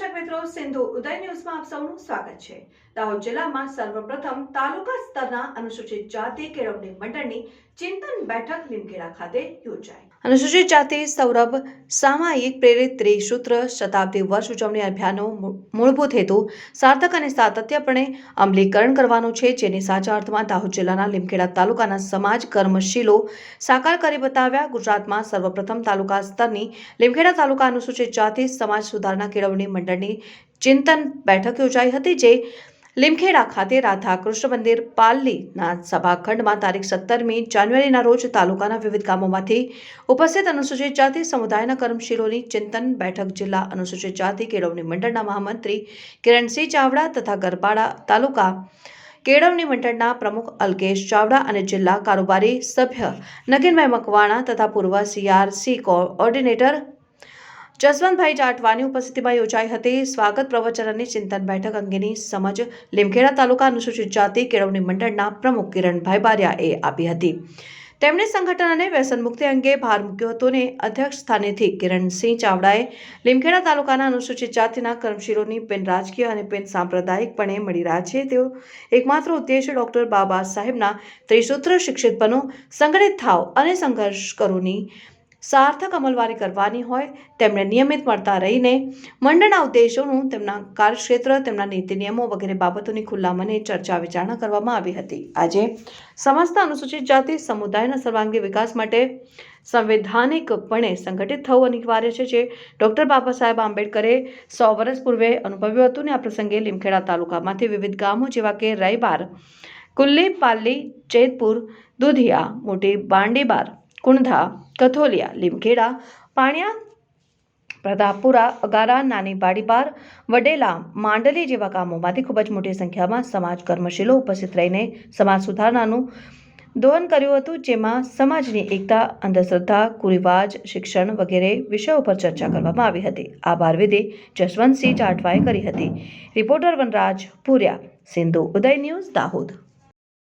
દર્શક મિત્રો, સિંધુ ઉદય ન્યૂઝમાં આપ સૌનું સ્વાગત છે. દાહોદ જિલ્લામાં સર્વપ્રથમ તાલુકા સ્તરના અનુસૂચિત જાતિ કેળવણી મંડળની ચિંતન બેઠક લીમખેડા ખાતે યોજાઈ. અનુસૂચિત જાતિ સૌરભ સામાયિક પ્રેરિત ત્રિસૂત્ર શતાબ્દી વર્ષ ઉજવણી અભિયાનનો મૂળભૂત હેતુ સાર્થક અને સાતત્યપણે અમલીકરણ કરવાનો છે, જેની સાચા અર્થમાં દાહોદ જિલ્લાના લીમખેડા તાલુકાના સમાજ કર્મશીલો સાકાર કરી બતાવ્યા. ગુજરાતમાં સર્વપ્રથમ તાલુકા સ્તરની લીમખેડા તાલુકા અનુસૂચિત જાતિ સમાજ સુધારણા કેળવણી મંડળની ચિંતન બેઠક યોજાઈ હતી, જે લીમખેડા ખાતે રાધાકૃષ્ણ મંદિર પાલલીના સભાખંડમાં તારીખ સત્તરમી જાન્યુઆરીના રોજ તાલુકાના વિવિધ ગામોમાંથી ઉપસ્થિત અનુસૂચિત જાતિ, સમુદાયના કર્મશીલોની ચિંતન બેઠક, જિલ્લા અનુસૂચિત જાતિ, કેળવણી મંડળના મહામંત્રી કિરણસિંહ ચાવડા તથા ગરબાડા તાલુકા કેળવણી મંડળના પ્રમુખ અલ્કેશ ચાવડા અને જિલ્લા કારોબારી સભ્ય નગીનભાઈ મકવાણા તથા પૂર્વ સીઆરસી કોઓર્ડિનેટર જસવંતભાઈ જાટવાની ઉપસ્થિતિમાં યોજાઈ હતી સ્વાગત પ્રવચન અને ચિંતન બેઠક અંગેની સમજ લીમખેડા તાલુકા અનુસૂચિત જાતિ કેળવણી મંડળના પ્રમુખ કિરણભાઈ બારિયાએ આપી હતી. તેમણે સંગઠન અને વ્યસન મુક્તિ અંગે ભાર મૂક્યો હતો અને અધ્યક્ષ સ્થાનેથી કિરણસિંહ ચાવડાએ લીમખેડા તાલુકાના અનુસૂચિત જાતિના કર્મશીરોની બિન રાજકીય અને બિન સાંપ્રદાયિકપણે મળી રહ્યા છે. તેઓ એકમાત્ર ઉદ્દેશ ડોક્ટર બાબા સાહેબના ત્રિસૂત્ર શિક્ષિત બનો, સંગઠિત થાવ અને સંઘર્ષ કરોની સાર્થક અમલવારી કરવાની હોય તેમણે નિયમિત મળતા રહીને મંડળના ઉદ્દેશોનું, તેમના કાર્યક્ષેત્ર, તેમના નીતિ નિયમો વગેરે બાબતોની ખુલ્લા મને ચર્ચા વિચારણા કરવામાં આવી હતી. આજે સમસ્ત અનુસૂચિત જાતિ સમુદાયના સર્વાંગી વિકાસ માટે સંવૈધાનિકપણે સંગઠિત થવું અનિવાર્ય છે જે ડૉક્ટર બાબા સાહેબ આંબેડકરે સો વર્ષ પૂર્વે અનુભવ્યું હતું ને આ પ્રસંગે લીમખેડા તાલુકામાંથી વિવિધ ગામો જેવા કે રૈબાર કુલ્લી પાલ્લી ચેતપુર, દુધિયા, મોટી બાંડીબાર કુણધા કથોલિયા, લીમખેડા, પાણિયા, પ્રતાપપુરા, અગારા, નાની બાડીબાર વડેલા, માંડલી જેવા કામોમાંથી ખૂબ જ મોટી સંખ્યામાં સમાજ કર્મશીલો ઉપસ્થિત રહીને સમાજ સુધારણાનું દોહન કર્યું હતું, જેમાં સમાજની એકતા, અંધશ્રદ્ધા, કુરિવાજ, શિક્ષણ વગેરે વિષયો પર ચર્ચા કરવામાં આવી હતી. આ વિધિ જસવંતસિંહ જાટવાએ કરી હતી. Reporter Vanraj Purya, Sindhu, Uday news Dahod.